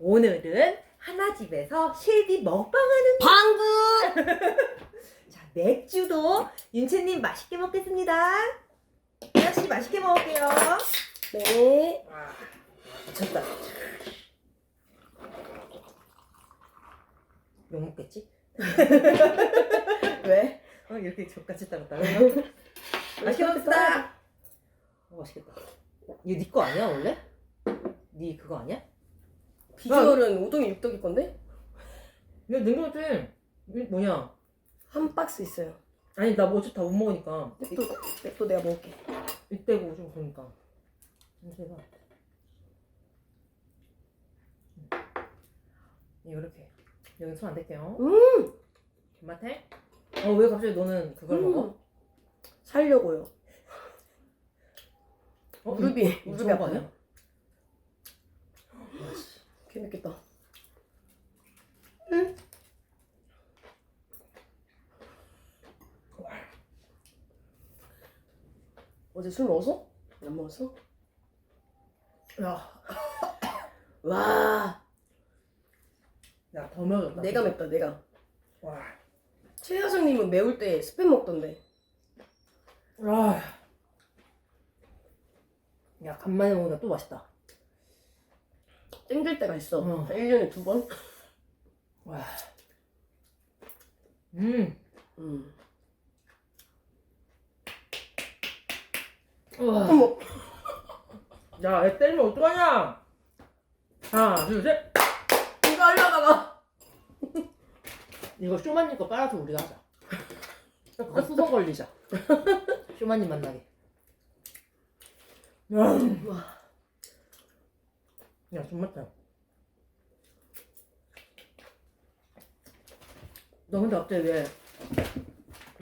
오늘은 하나집에서 실비 먹방하는 방구! 자 맥주도 윤채님 맛있게 먹겠습니다. 하나씩 맛있게 먹을게요. 네. 미쳤다. 욕 먹겠지? 왜? 어, 이렇게 족같이 따랐다. 맛있게 먹겠다. 어, 맛있겠다. 이거 네거 아니야 원래? 네 그거 아니야? 비주얼은 우동이 육덕이 건데? 이거 냉동실 이거 뭐냐? 한 박스 있어요. 아니 나 뭐 어차피 다 못 먹으니까 또, 또 내가 먹을게. 이때고 좀 그러니까 냄새가 음. 이렇게 여기 손 안 댈게요 음! 개맛해? 어 왜 갑자기 너는 그걸 음. 먹어? 살려고요. 어? 무릎이, 무릎이 아파요. 아니 야? 재밌겠다. 어제 술 먹었어? 안 먹었어? 야, 와, 야, 더 매워졌다. 내가 맵다, 내가. 와. 최 사장님은 매울 때 스팸 먹던데. 아. 야, 간만에 먹으니까 또 맛있다. 땡길 때가 있어. 어. 1년에 두 번? 와. 음. 음. 와. 어머, 야, 애 때리면 어떡하냐? 하나, 둘, 셋. 이거 하려다가. 이거 쇼마님 거 빨아서 우리가 하자. 그거 수성 걸리자. 쇼마님 만나게. 야, 와, 야, 정말 다. 너 근데 갑자기 왜?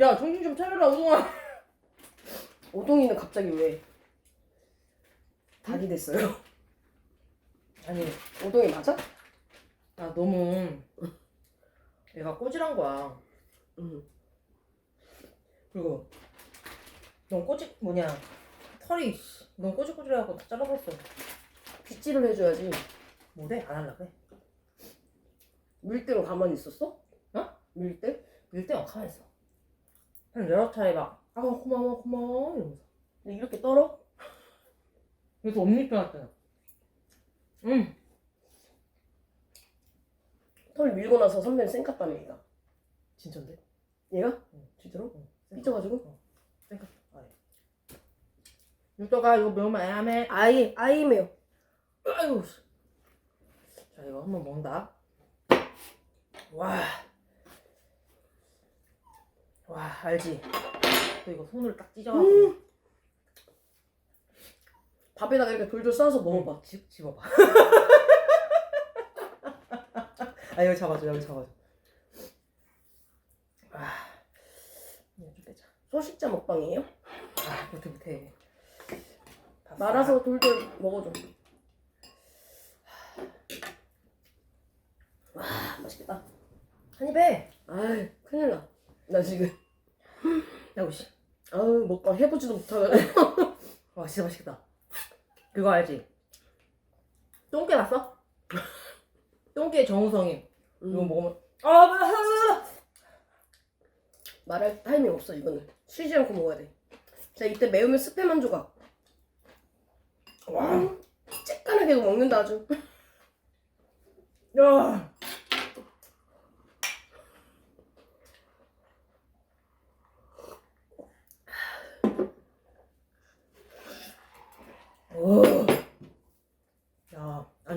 야, 정신 좀 차려라, 우동아. 오동이는 갑자기 왜? 닭이 됐어요. 아니, 오동이 맞아? 나 너무 얘가 꼬질한 거야. 응. 그리고 너무 꼬질 뭐냐 털이 씨, 너무 꼬질꼬질해갖고 다 잘라버렸어. 빗질을 해줘야지. 뭐래? 안 할라 그래? 밀 때는 가만히 있었어? 어? 밀 때? 밀 때만 가만히 있어. 한 여러 차례 막 아 고마워 고마워 이러면서. 근데 이렇게 떨어? 그래서 엄니 빼놨잖아. 응. 털 밀고 나서 선배는 쌩 깠다며 얘가. 진짜인데? 얘가? 응. 진짜로? 응. 삐져가지고? 생각. 아예. 육도가 이거 매우면 애매해. 아이, 아이 매요. 아유. 씨. 자 이거 한번 먹는다. 와. 와 알지. 또 이거 손으로 딱 찢어가지고. 음. 밥에다가 이렇게 돌돌 싸서 먹어봐. 집 집어봐. 아 여기 잡아줘 여기 잡아줘. 아. 이거 좀 빼자. 소식자 먹방이에요? 아 못해 못해. 다 말아서 돌돌 먹어줘. 와, 맛있겠다. 한입 해. 아이, 큰일 나. 나 지금, 야 우씨. 아우, 먹방 해보지도 못하고. 와 진짜 맛있겠다. 그거 알지? 똥개 봤어? 똥개 정우성이 이거 음, 먹으면 아 뭐야 말할 타이밍 없어, 이거는. 쉬지 않고 먹어야 돼. 자, 이때 매우면 스팸 한 조각. 와. 음, 쬐깐하게 먹는다, 아주. 야. 오.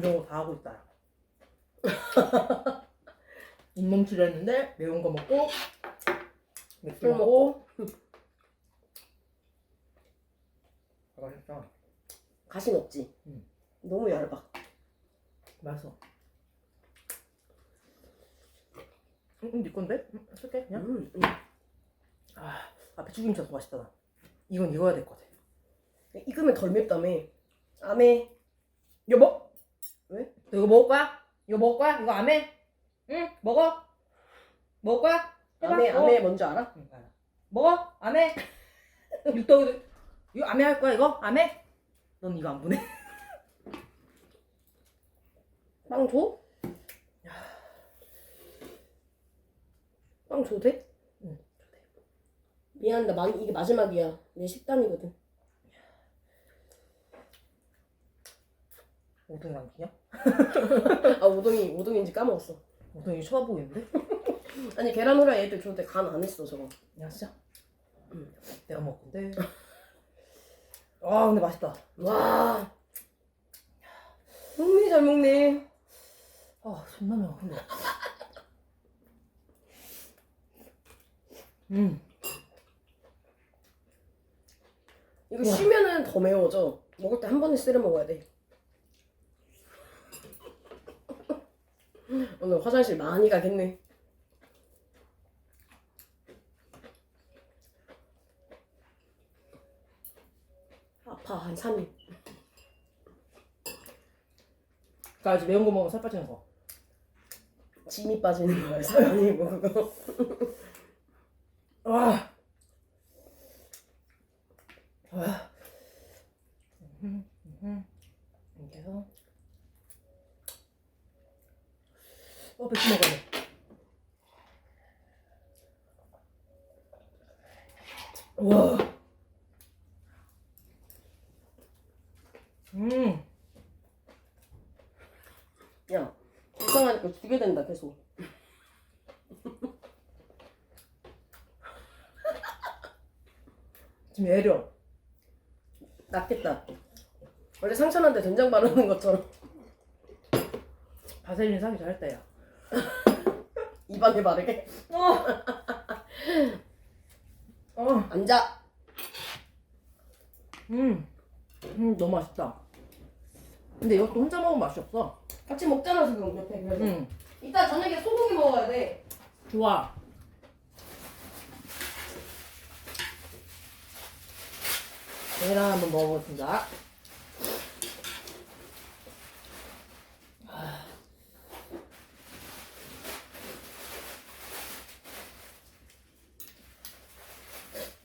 거다 하고 있다. 잇몸치려 했는데 매운 거 먹고 맥주 술 먹고 아, 맛있다. 가시 없지? 음. 너무 얇아. 맛있어. 응, 응, 네 건데? 응, 쓸게 그냥. 음, 음. 아, 앞에 죽임치 더 맛있다. 나. 이건 익어야 될 것 같아. 익으면 덜 맵다며. 아메. 너 이거 먹을 거야? 이거 먹을 거야? 이거 안 해? 응, 먹어. 먹을 거야? 해봐. 아메, 먹어. 아메 뭔지 알아? 먹어. 안 해. 육덕이도 이거 안 해 할 거야 이거? 안 해? 넌 이거 안 보내? 빵 줘? 빵 줘도 돼? 응. 미안하다. 마, 이게 마지막이야. 내 식단이거든. 오동이랑 그냥? 아 오동이 오동인지 까먹었어. 오동이 좋아 보이는데? 아니 계란 후라이 애들 줄때간안 했어 저거. 야 진짜? 응. 내가 먹을 건데 아 근데 맛있다 와. 먹네 잘 먹네. 아 존나 매워 근데 음 이거 우와. 쉬면은 더 매워져. 먹을 때 한 번에 쓸어 먹어야 돼. 오늘 화장실 많이 가겠네. 아파 한 3일. 그니까 매운 거 먹으면 살 빠지는 거 짐이 빠지는 거야. 살 아니고 그거. 와. 와. 음, 음. 이렇게 해서. 어, 맥주 먹어야 돼. 와. 음. 야, 불쌍하니까 주게 된다 계속. 지금 애려. 낫겠다. 원래 상처난데 된장 바르는 것처럼 바셀린 사기 잘했다, 야. 입안에 바르게. 어. 어. 앉아. 음. 음, 너무 맛있다. 근데 이것도 혼자 먹으면 맛이 없어. 같이 먹잖아 지금 옆에 그래서. 응. 이따 저녁에 소고기 먹어야 돼. 좋아. 계란 한번 먹어보겠습니다.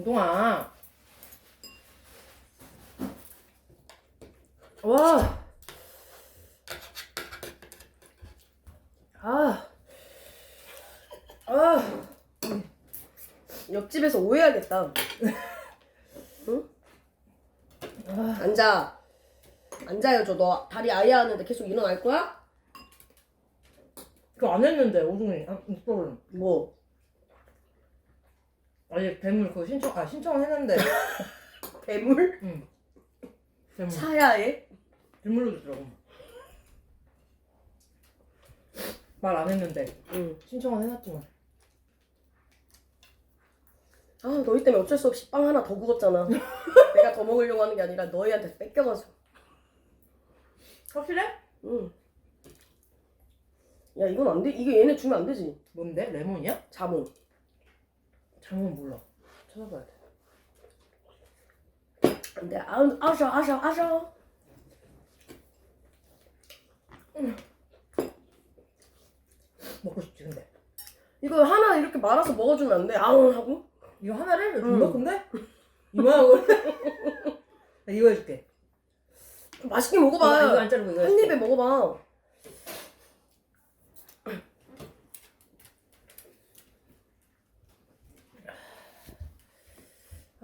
오동아. 와. 아. 아. 옆집에서 오해하겠다. 응? 아. 앉아. 앉아요, 저 너 다리 아예 하는데 계속 일어날 거야? 그거 안 했는데 오동이 아, 이거를 뭐? 아니 뱀물 그거 신청 아 신청은 했는데 괴물? 응 뱀물 차야에? 뱀물로 주더라고 말 안 했는데 응. 신청은 해놨지만 아, 너희 때문에 어쩔 수 없이 빵 하나 더 구웠잖아. 내가 더 먹으려고 하는 게 아니라 너희한테 뺏겨가지고. 확실해? 응. 야, 이건 안 돼. 이게 얘네 주면 안 되지. 뭔데 레몬이야? 자몽. 장은 몰라 찾아봐야 돼안 돼. 아, 아셔, 아셔, 아셔. 먹고 싶지 근데 이거 하나 이렇게 말아서 먹어주면 안 돼. 아웅 하고. 이거 하나를 응. 이만큼데? 나 이거 해줄게 좀 맛있게 먹어봐. 이거 안 자르고 이거 한 해줄게 입에 먹어봐.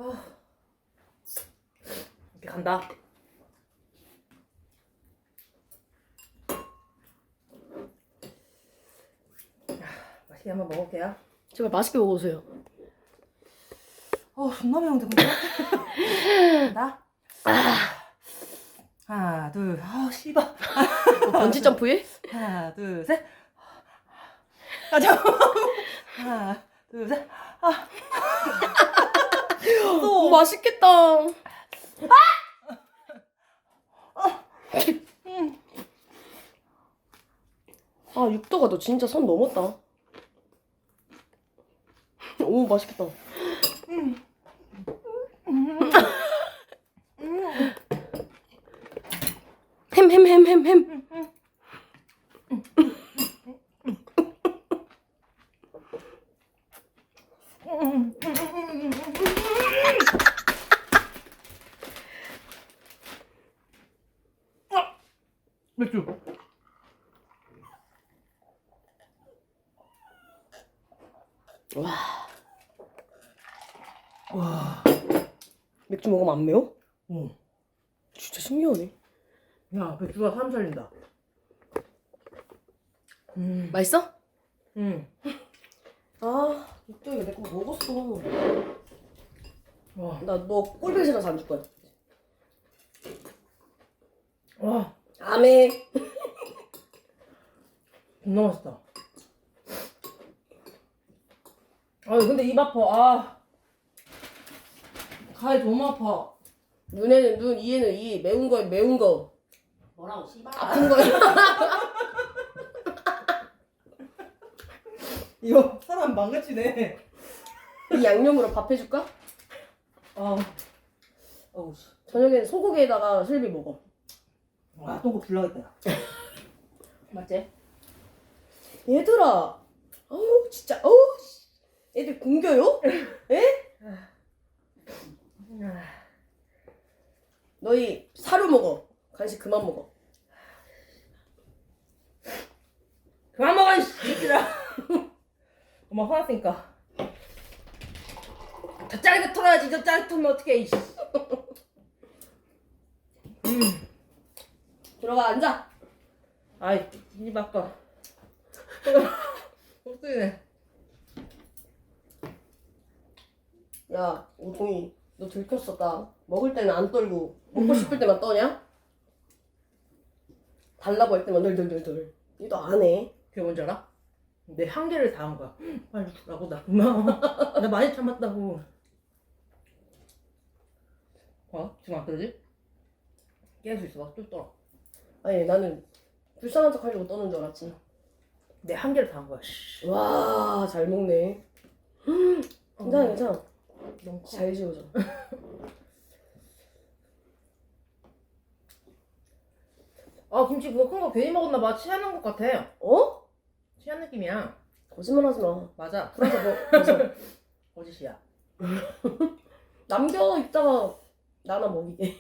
아. 이렇게 간다 야, 맛있게 한번 먹어볼게요 제발 맛있게 먹어주세요. 어, 존나 매운데 근데? 나? 하나, 둘, 아, 씨발. 뭐 번지 점프해? 하나, 둘, 셋. 아, 잠깐만. 하나, 둘, 셋. 아. 오, 맛있겠다. 아, 육도가 너 진짜 선 넘었다. 오, 맛있겠다. 햄, 햄, 햄, 햄, 햄. 맥주. 와. 와. 맥주 먹으면 안 매워? 응. 진짜 신기하네. 야, 맥주가 사람 살린다. 음. 맛있어? 응. 아, 이때 내거 먹었어. 와. 나 너 꼴뱅이 싫어서 안 줄 거야. 와. 아메. 겁나 맛있다. 아, 근데 입 아파. 아. 가위 너무 아파. 눈에는 눈, 이에는 이, 매운 거에 매운 거, 뭐라고, 씨발. 아픈 거에. 이거 사람 망가지네. 이 양념으로 밥 해줄까? 아. 어우, 씨. 저녁엔 소고기에다가 슬비 먹어. 와, 똥꼬 불나겠다. 맞지? 얘들아, 어우 진짜, 어우, 씨. 애들 굶겨요? 에? 너희 사료 먹어. 간식 그만 먹어. 그만 먹어, 이 새끼들아. 엄마 화났으니까. 더 짜게 털어야지, 더 짜게 털면 어떡해, 이씨. 들어가 앉아. 아이, 입 아까. 어떡해. 야, 오동이, 너 들켰었다. 먹을 때는 안 떨고 먹고 싶을 때만 떠냐? 달라고 할 때만 덜덜덜덜. 니도 안 해. 그게 뭔지 알아? 내 한계를 다한 거야. 빨리 주라고, 나 고마워. 나 많이 참았다고. 어? 지금 안 그러지? 깨수 있어, 뚝 떨어. 아니 나는 불쌍한 척 하려고 떠는 줄 알았지. 내 한계를 다한 거야, 씨. 와, 잘 먹네. 괜찮아, 괜찮아. 너무 커. 잘 지워져. 아, 김치 그거 큰 거 괜히 먹었나 봐. 취하는 것 같아. 어? 취한 느낌이야. 거짓말 하지 마. 맞아. 풀어서 먹, 벗어. 거짓이야. 남겨 있다가 나나 먹이게.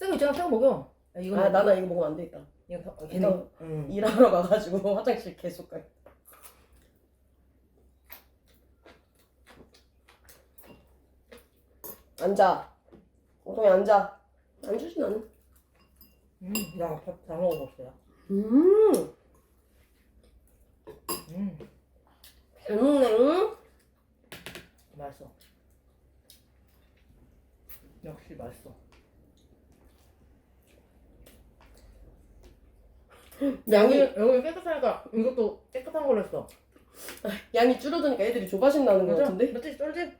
새거 있잖아, 새거 먹여. 야, 이거 아, 나나 이거 먹으면 안 되겠다. 이거 더- 이거 걔는 응. 일하러 가가지고 화장실 계속 가. 앉아. 오동이 앉아. 안 주지 나는. 음, 야, 밥다 먹어봤어요. 음, 음, 잘 먹네. 응? 맛있어. 역시 맛있어. 양이 여기, 여기 깨끗하니까 이것도 깨끗한 걸로 했어. 양이 줄어드니까 애들이 조바심 나는 것 같은데? 맞지? 쫄지?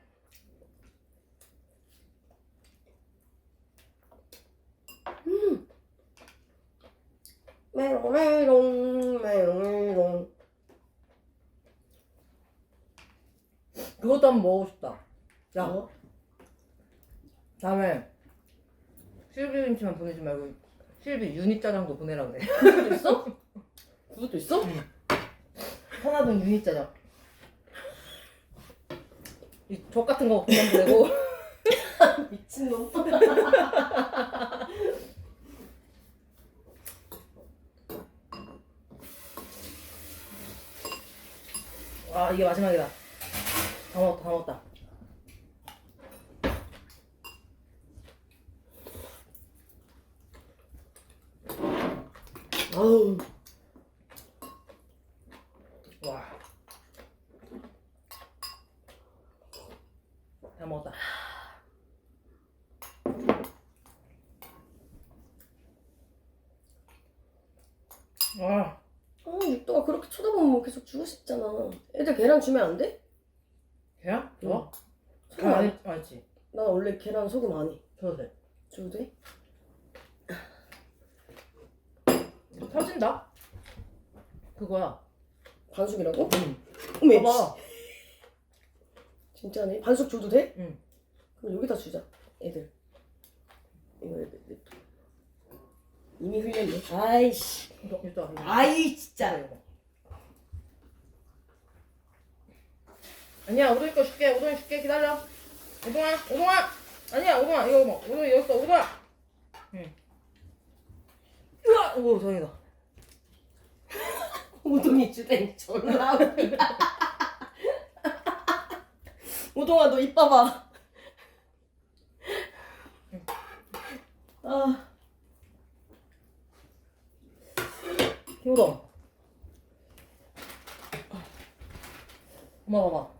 메롱 메롱 메롱 메롱. 그것도 한번 먹고 싶다. 야, 어? 다음에 실비 김치만 보내지 말고 실비 유니 짜장도 보내라 그래. 그것도 있어? 그것도 있어? 하나동 유니 짜장. 이족 같은 거 그만 보내고. 미친놈. 와 이게 마지막이다. 다 먹었다, 다 먹었다. 아우. 와. 다 먹었다. 와. 아, 육도가 그렇게 쳐다보면 계속 주고 싶잖아. 애들 계란 주면 안 돼? 걔야? 좋아? 소금 아, 안안 해. 했지. 난 원래 계란 소금 안 해. 줘도 돼. 줘도 돼? 터진다? 그거야. 반숙이라고? 응. 어머, 봐봐. 진짜네. 반숙 줘도 돼? 응. 그럼 여기다 주자. 애들. 이거 애들. 냅둬. 이미 흘렸네. 아이씨. 이거, 이거, 이거. 아이 진짜. 이거. 아니야, 우동이 거 줄게. 우동이 줄게. 기다려. 우동아, 우동아. 아니야, 우동아. 이거 뭐. 우동이 여기 있어. 우동아. 응. 으아! 오, 다행이다. 우동이 주댕 졸라 웃기다. 오동아 너 입 봐봐. 아, 효동. 엄마 봐봐.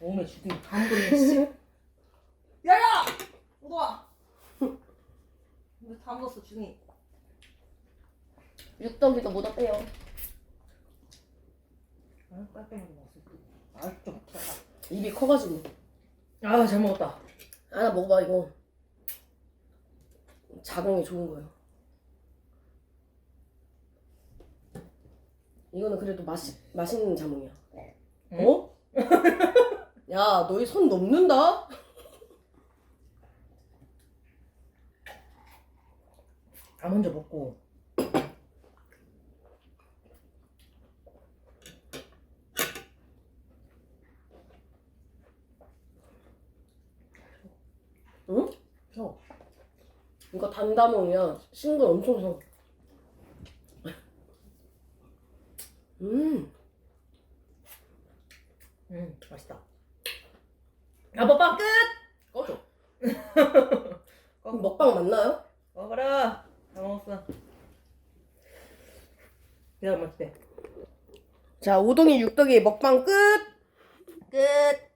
몸에 주둥이 다 묻었네, 씨. 야야! 효동아! 근데 다 묻었어, 주둥이. 육덕이도 못 어때요? 아, 깔끔하게 먹었어. 아, 좀 작아. 입이 커가지고. 아, 잘 먹었다. 하나 먹어봐 이거. 자궁에 좋은 거예요. 이거는 그래도 맛이 맛있는 자몽이야. 응? 어? 야, 너희 손 넘는다? 아, 먼저 먹고. 응? 줘. 이거 단다몽이야. 신걸 엄청 써. 음, 음, 맛있다. 아, 먹방 끝! 꺼줘. 어, 먹방 맞나요? 먹어라. 다 먹었어. 내가 맛있대. 자, 오동이 육덕이 먹방 끝! 끝!